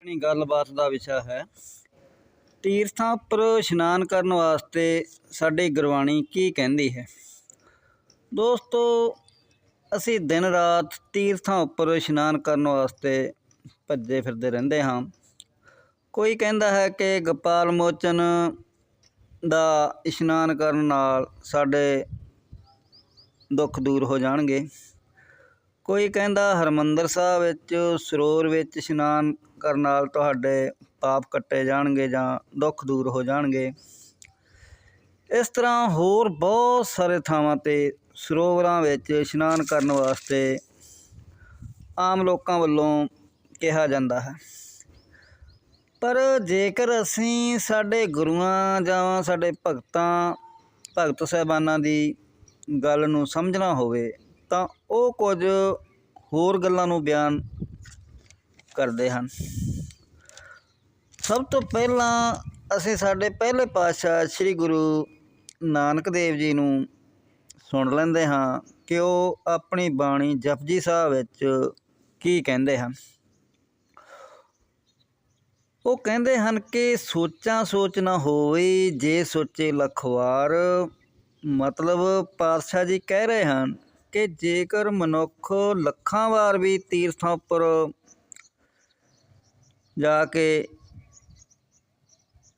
ਆਪਣੀ ਗੱਲਬਾਤ ਦਾ ਵਿਸ਼ਾ ਹੈ। ਤੀਰਥਾਂ ਉੱਪਰ ਇਸ਼ਨਾਨ ਕਰਨ ਵਾਸਤੇ ਸਾਡੀ ਗੁਰਬਾਣੀ ਕੀ ਕਹਿੰਦੀ ਹੈ? ਦੋਸਤੋ, ਅਸੀਂ ਦਿਨ ਰਾਤ ਤੀਰਥਾਂ ਉੱਪਰ ਇਸ਼ਨਾਨ ਕਰਨ ਵਾਸਤੇ ਭੱਜੇ ਫਿਰਦੇ ਰਹਿੰਦੇ ਹਾਂ। ਕੋਈ ਕਹਿੰਦਾ ਹੈ ਕਿ ਗੋਪਾਲ ਮੋਚਨ ਦਾ ਇਸ਼ਨਾਨ ਕਰਨ ਨਾਲ ਸਾਡੇ ਦੁੱਖ ਦੂਰ ਹੋ ਜਾਣਗੇ। ਕੋਈ ਕਹਿੰਦਾ ਹਰਮੰਦਰ ਸਾਹਿਬ ਵਿੱਚ, ਸਰੋਵਰ ਵਿੱਚ ਇਸ਼ਨਾਨ ਕਰਨ ਨਾਲ ਤੁਹਾਡੇ ਪਾਪ ਕੱਟੇ ਜਾਣਗੇ ਜਾਂ ਦੁੱਖ ਦੂਰ ਹੋ ਜਾਣਗੇ। ਇਸ ਤਰ੍ਹਾਂ ਹੋਰ ਬਹੁਤ ਸਾਰੇ ਥਾਵਾਂ ਤੇ ਸਰੋਵਰਾਂ ਵਿੱਚ ਇਸ਼ਨਾਨ ਕਰਨ ਵਾਸਤੇ ਆਮ ਲੋਕਾਂ ਵੱਲੋਂ ਕਿਹਾ ਜਾਂਦਾ ਹੈ। ਪਰ ਜੇਕਰ ਅਸੀਂ ਸਾਡੇ ਗੁਰੂਆਂ ਜਾਂ ਸਾਡੇ ਭਗਤਾਂ, ਭਗਤ ਸਾਹਿਬਾਨਾਂ ਦੀ ਗੱਲ ਨੂੰ ਸਮਝਣਾ ਹੋਵੇ ਤਾਂ ਉਹ ਕੁਝ ਹੋਰ ਗੱਲਾਂ ਨੂੰ ਬਿਆਨ ਕਰਦੇ ਹਨ। ਸਭ ਤੋਂ ਪਹਿਲਾਂ ਅਸੀਂ ਸਾਡੇ ਪਹਿਲੇ ਪਾਤਸ਼ਾਹ ਸ੍ਰੀ ਗੁਰੂ ਨਾਨਕ ਦੇਵ ਜੀ ਨੂੰ ਸੁਣ ਲੈਂਦੇ ਹਾਂ ਕਿ ਉਹ ਆਪਣੀ ਬਾਣੀ ਜਪਜੀ ਸਾਹਿਬ ਵਿੱਚ ਕੀ ਕਹਿੰਦੇ ਹਨ। ਉਹ ਕਹਿੰਦੇ ਹਨ ਕਿ ਸੋਚਾਂ ਸੋਚ ਨਾ ਹੋਵੇ, ਜੇ ਸੋਚੇ ਲਖਵਾਰ, ਮਤਲਬ ਪਾਤਸ਼ਾਹ ਜੀ ਕਹਿ ਰਹੇ ਹਨ ਕਿ ਜੇਕਰ ਮਨੁੱਖ ਲੱਖਾਂ ਵਾਰ ਵੀ ਤੀਰਥਾਂ ਉੱਪਰ ਜਾ ਕੇ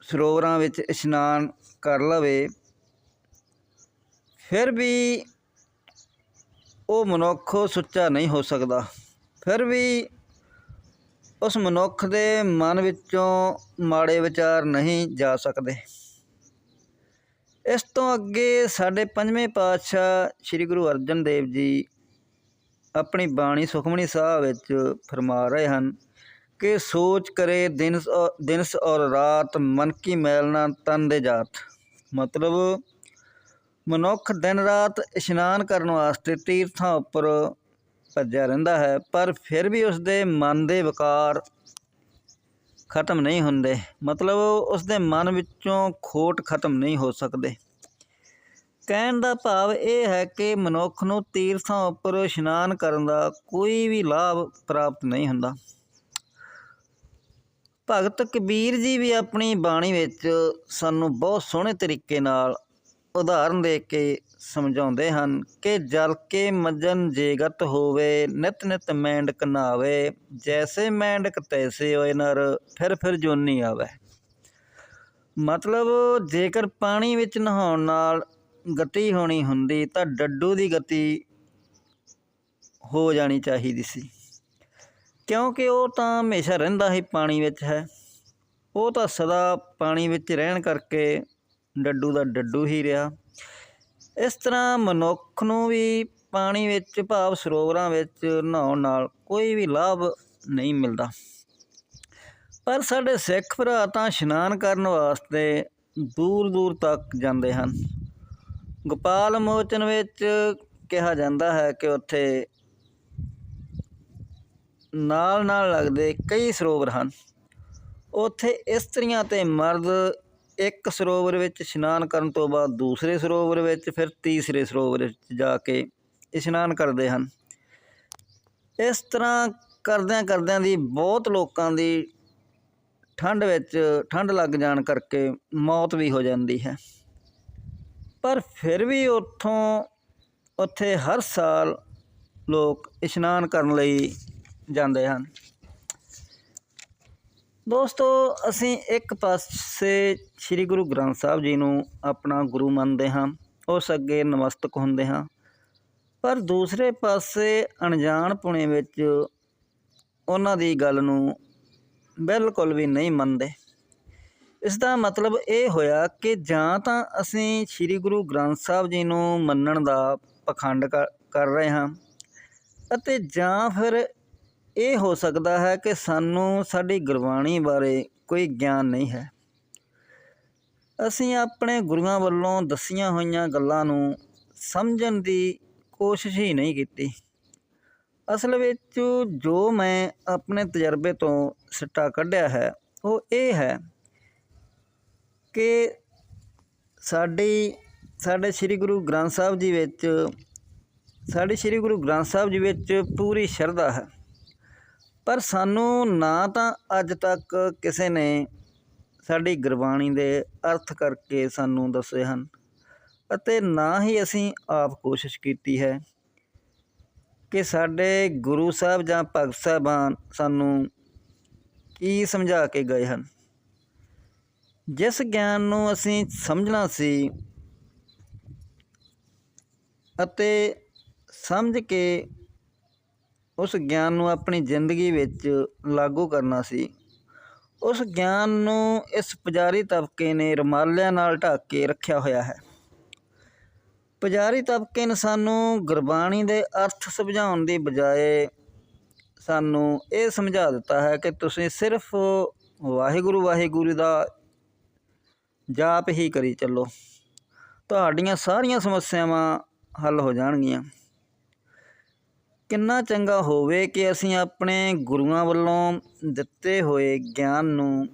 ਸਰੋਵਰਾਂ ਵਿੱਚ ਇਸ਼ਨਾਨ ਕਰ ਲਵੇ, ਫਿਰ ਵੀ ਉਹ ਮਨੁੱਖ ਸੁੱਚਾ ਨਹੀਂ ਹੋ ਸਕਦਾ। ਫਿਰ ਵੀ ਉਸ ਮਨੁੱਖ ਦੇ ਮਨ ਵਿੱਚੋਂ ਮਾੜੇ ਵਿਚਾਰ ਨਹੀਂ ਜਾ ਸਕਦੇ। ਇਸ ਤੋਂ ਅੱਗੇ ਸਾਡੇ ਪੰਜਵੇਂ ਪਾਤਸ਼ਾਹ ਸ੍ਰੀ ਗੁਰੂ ਅਰਜਨ ਦੇਵ ਜੀ ਆਪਣੀ ਬਾਣੀ ਸੁਖਮਣੀ ਸਾਹਿਬ ਵਿੱਚ ਫਰਮਾ ਰਹੇ ਹਨ ਕਿ ਸੋਚ ਕਰੇ ਦਿਨ ਦਿਨਸ ਔਰ ਰਾਤ ਮਨ ਕੀ ਮੈਲ ਨਾ ਤਨ ਦੇ ਜਾਤ। ਮਤਲਬ ਮਨੁੱਖ ਦਿਨ ਰਾਤ ਇਸ਼ਨਾਨ ਕਰਨ ਵਾਸਤੇ ਤੀਰਥਾਂ ਉੱਪਰ ਭੱਜਿਆ ਰਹਿੰਦਾ ਹੈ, ਪਰ ਫਿਰ ਵੀ ਉਸ ਦੇ ਮਨ ਦੇ ਵਿਕਾਰ ਖਤਮ ਨਹੀਂ ਹੁੰਦੇ। ਮਤਲਬ ਉਸ ਦੇ ਮਨ ਵਿੱਚੋਂ ਖੋਟ ਖਤਮ ਨਹੀਂ ਹੋ ਸਕਦੇ। ਕਹਿਣ ਦਾ ਭਾਵ ਇਹ ਹੈ ਕਿ ਮਨੁੱਖ ਨੂੰ ਤੀਰਥਾਂ ਉੱਪਰ ਇਸ਼ਨਾਨ ਕਰਨ ਦਾ ਕੋਈ ਵੀ ਲਾਭ ਪ੍ਰਾਪਤ ਨਹੀਂ ਹੁੰਦਾ। ਭਗਤ ਕਬੀਰ ਜੀ ਵੀ ਆਪਣੀ ਬਾਣੀ ਵਿੱਚ ਸਾਨੂੰ ਬਹੁਤ ਸੋਹਣੇ ਤਰੀਕੇ ਨਾਲ ਉਦਾਹਰਨ ਦੇ ਕੇ ਸਮਝਾਉਂਦੇ ਹਨ ਕਿ ਜਲ ਕੇ ਮਜਨ ਜੇਗਤ ਹੋਵੇ, ਨਿਤ ਨਿਤ ਮੈਂਡਕ ਨਾਵੇ, ਜੈਸੇ ਮੈਂਡਕ ਤੈਸੇ ਹੋਏ ਨਰ, ਫਿਰ ਫਿਰ ਜੋਨੀ ਆਵੇ। ਮਤਲਬ ਜੇਕਰ ਪਾਣੀ ਵਿੱਚ ਨਹਾਉਣ ਨਾਲ ਗਤੀ ਹੋਣੀ ਹੁੰਦੀ ਤਾਂ ਡੱਡੂ ਦੀ ਗਤੀ ਹੋ ਜਾਣੀ ਚਾਹੀਦੀ ਸੀ। ਕਿਉਂਕਿ ਉਹ ਤਾਂ ਹਮੇਸ਼ਾ ਰਹਿੰਦਾ ਹੀ ਪਾਣੀ ਵਿੱਚ ਹੈ। ਉਹ ਤਾਂ ਸਦਾ ਪਾਣੀ ਵਿੱਚ ਰਹਿਣ ਕਰਕੇ ਡੱਡੂ ਦਾ ਡੱਡੂ ਹੀ ਰਿਹਾ। ਇਸ ਤਰ੍ਹਾਂ ਮਨੁੱਖ ਨੂੰ ਵੀ ਪਾਣੀ ਵਿੱਚ, ਭਾਵ ਸਰੋਵਰਾਂ ਵਿੱਚ ਨਹਾਉਣ ਨਾਲ ਕੋਈ ਵੀ ਲਾਭ ਨਹੀਂ ਮਿਲਦਾ। ਪਰ ਸਾਡੇ ਸਿੱਖ ਭਰਾ ਤਾਂ ਇਸ਼ਨਾਨ ਕਰਨ ਵਾਸਤੇ ਦੂਰ ਦੂਰ ਤੱਕ ਜਾਂਦੇ ਹਨ। ਗੋਪਾਲ ਮੋਚਨ ਵਿੱਚ ਕਿਹਾ ਜਾਂਦਾ ਹੈ ਕਿ ਉੱਥੇ ਨਾਲ ਨਾਲ ਲੱਗਦੇ ਕਈ ਸਰੋਵਰ ਹਨ। ਉੱਥੇ ਇਸਤਰੀਆਂ ਤੇ ਮਰਦ ਇੱਕ ਸਰੋਵਰ ਵਿੱਚ ਇਸ਼ਨਾਨ ਕਰਨ ਤੋਂ ਬਾਅਦ ਦੂਸਰੇ ਸਰੋਵਰ ਵਿੱਚ, ਫਿਰ ਤੀਸਰੇ ਸਰੋਵਰ ਵਿੱਚ ਜਾ ਕੇ ਇਸ਼ਨਾਨ ਕਰਦੇ ਹਨ। ਇਸ ਤਰ੍ਹਾਂ ਕਰਦਿਆਂ ਕਰਦਿਆਂ ਦੀ ਬਹੁਤ ਲੋਕਾਂ ਦੀ ਠੰਡ ਵਿੱਚ ਠੰਡ ਲੱਗ ਜਾਣ ਕਰਕੇ ਮੌਤ ਵੀ ਹੋ ਜਾਂਦੀ ਹੈ। ਪਰ ਫਿਰ ਵੀ ਉੱਥੋਂ, ਉੱਥੇ ਹਰ ਸਾਲ ਲੋਕ ਇਸ਼ਨਾਨ ਕਰਨ ਲਈ ਜਾਂਦੇ ਹਨ। ਦੋਸਤੋ, ਅਸੀਂ ਇੱਕ ਪਾਸੇ ਸ੍ਰੀ ਗੁਰੂ ਗ੍ਰੰਥ ਸਾਹਿਬ ਜੀ ਨੂੰ ਆਪਣਾ ਗੁਰੂ ਮੰਨਦੇ ਹਾਂ, ਉਸ ਅੱਗੇ ਨਮਸਤਕ ਹੁੰਦੇ ਹਾਂ, ਪਰ ਦੂਸਰੇ ਪਾਸੇ ਅਣਜਾਣ ਪੁਣੇ ਵਿੱਚ ਉਹਨਾਂ ਦੀ ਗੱਲ ਨੂੰ ਬਿਲਕੁਲ ਵੀ ਨਹੀਂ ਮੰਨਦੇ। ਇਸ ਦਾ ਮਤਲਬ ਇਹ ਹੋਇਆ ਕਿ ਜਾਂ ਤਾਂ ਅਸੀਂ ਸ੍ਰੀ ਗੁਰੂ ਗ੍ਰੰਥ ਸਾਹਿਬ ਜੀ ਨੂੰ ਮੰਨਣ ਦਾ ਪਖੰਡ ਕਰ ਰਹੇ ਹਾਂ ਅਤੇ ਜਾਂ ਫਿਰ ਇਹ ਹੋ ਸਕਦਾ ਹੈ ਕਿ ਸਾਨੂੰ ਸਾਡੀ ਗੁਰਬਾਣੀ ਬਾਰੇ ਕੋਈ ਗਿਆਨ ਨਹੀਂ ਹੈ। ਅਸੀਂ ਆਪਣੇ ਗੁਰੂਆਂ ਵੱਲੋਂ ਦੱਸੀਆਂ ਹੋਈਆਂ ਗੱਲਾਂ ਨੂੰ ਸਮਝਣ ਦੀ ਕੋਸ਼ਿਸ਼ ਹੀ ਨਹੀਂ ਕੀਤੀ। ਅਸਲ ਵਿੱਚ ਜੋ ਮੈਂ ਆਪਣੇ ਤਜਰਬੇ ਤੋਂ ਸਿੱਟਾ ਕੱਢਿਆ ਹੈ, ਉਹ ਇਹ ਹੈ ਕਿ ਸਾਡੀ, ਸਾਡੇ ਸ੍ਰੀ ਗੁਰੂ ਗ੍ਰੰਥ ਸਾਹਿਬ ਜੀ ਵਿੱਚ, ਸਾਡੇ ਸ੍ਰੀ ਗੁਰੂ ਗ੍ਰੰਥ ਸਾਹਿਬ ਜੀ ਵਿੱਚ ਪੂਰੀ ਸ਼ਰਧਾ ਹੈ। ਪਰ ਸਾਨੂੰ ਨਾ ਤਾਂ ਅੱਜ ਤੱਕ ਕਿਸੇ ਨੇ ਸਾਡੀ ਗੁਰਬਾਣੀ ਦੇ ਅਰਥ ਕਰਕੇ ਸਾਨੂੰ ਦੱਸੇ ਹਨ ਅਤੇ ਨਾ ਹੀ ਅਸੀਂ ਆਪ ਕੋਸ਼ਿਸ਼ ਕੀਤੀ ਹੈ ਕਿ ਸਾਡੇ ਗੁਰੂ ਸਾਹਿਬ ਜਾਂ ਭਗਤ ਸਾਹਿਬਾਨ ਸਾਨੂੰ ਕੀ ਸਮਝਾ ਕੇ ਗਏ ਹਨ। ਜਿਸ ਗਿਆਨ ਨੂੰ ਅਸੀਂ ਸਮਝਣਾ ਸੀ ਅਤੇ ਸਮਝ ਕੇ ਉਸ ਗਿਆਨ ਨੂੰ ਆਪਣੀ ਜ਼ਿੰਦਗੀ ਵਿੱਚ ਲਾਗੂ ਕਰਨਾ ਸੀ। ਉਸ ਗਿਆਨ ਨੂੰ ਇਸ ਪੁਜਾਰੀ ਤਬਕੇ ਨੇ ਰਮਾਲਿਆਂ ਨਾਲ ਢੱਕ ਕੇ ਰੱਖਿਆ ਹੋਇਆ ਹੈ। ਪੁਜਾਰੀ ਤਬਕੇ ਨੇ ਸਾਨੂੰ ਗੁਰਬਾਣੀ ਦੇ ਅਰਥ ਸਮਝਾਉਣ ਦੀ ਬਜਾਏ ਸਾਨੂੰ ਇਹ ਸਮਝਾ ਦਿੱਤਾ ਹੈ ਕਿ ਤੁਸੀਂ ਸਿਰਫ ਵਾਹਿਗੁਰੂ ਵਾਹਿਗੁਰੂ ਦਾ ਜਾਪ ਹੀ ਕਰੀ ਚੱਲੋ। ਤੁਹਾਡੀਆਂ ਸਾਰੀਆਂ ਸਮੱਸਿਆਵਾਂ ਹੱਲ ਹੋ ਜਾਣਗੀਆਂ। ਕਿੰਨਾ ਚੰਗਾ ਹੋਵੇ ਕਿ ਅਸੀਂ ਆਪਣੇ ਗੁਰੂਆਂ ਵੱਲੋਂ ਦਿੱਤੇ ਹੋਏ ਗਿਆਨ ਨੂੰ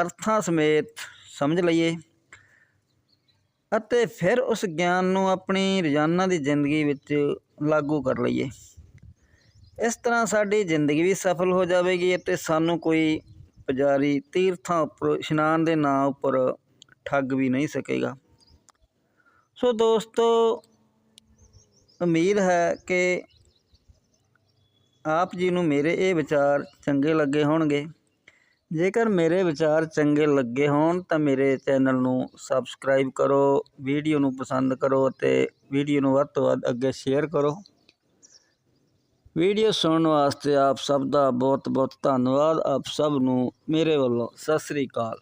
ਅਰਥਾਂ ਸਮੇਤ ਸਮਝ ਲਈਏ ਅਤੇ ਫਿਰ ਉਸ ਗਿਆਨ ਨੂੰ ਆਪਣੀ ਰੋਜ਼ਾਨਾ ਦੀ ਜ਼ਿੰਦਗੀ ਵਿੱਚ ਲਾਗੂ ਕਰ ਲਈਏ। ਇਸ ਤਰ੍ਹਾਂ ਸਾਡੀ ਜ਼ਿੰਦਗੀ ਵੀ ਸਫਲ ਹੋ ਜਾਵੇਗੀ ਅਤੇ ਸਾਨੂੰ ਕੋਈ ਪੁਜਾਰੀ ਤੀਰਥਾਂ ਉੱਪਰ ਇਸ਼ਨਾਨ ਦੇ ਨਾਂ ਉੱਪਰ ਠੱਗ ਵੀ ਨਹੀਂ ਸਕੇਗਾ। ਸੋ ਦੋਸਤੋ ਉਮੀਦ ਹੈ ਕਿ ਆਪ ਜੀ ਨੂੰ ਮੇਰੇ ਇਹ ਵਿਚਾਰ ਚੰਗੇ ਲੱਗੇ ਹੋਣਗੇ। ਜੇਕਰ ਮੇਰੇ ਵਿਚਾਰ ਚੰਗੇ ਲੱਗੇ ਹੋਣ ਤਾਂ ਮੇਰੇ ਚੈਨਲ ਨੂੰ ਸਬਸਕ੍ਰਾਈਬ ਕਰੋ, ਵੀਡੀਓ ਨੂੰ ਪਸੰਦ ਕਰੋ ਅਤੇ ਵੀਡੀਓ ਨੂੰ ਵੱਧ ਤੋਂ ਵੱਧ ਅੱਗੇ ਸ਼ੇਅਰ ਕਰੋ। ਵੀਡੀਓ ਸੁਣਨ ਵਾਸਤੇ ਆਪ ਸਭ ਦਾ ਬਹੁਤ ਬਹੁਤ ਧੰਨਵਾਦ। ਆਪ ਸਭ ਨੂੰ ਮੇਰੇ ਵੱਲੋਂ ਸਤਿ ਸ੍ਰੀ ਅਕਾਲ।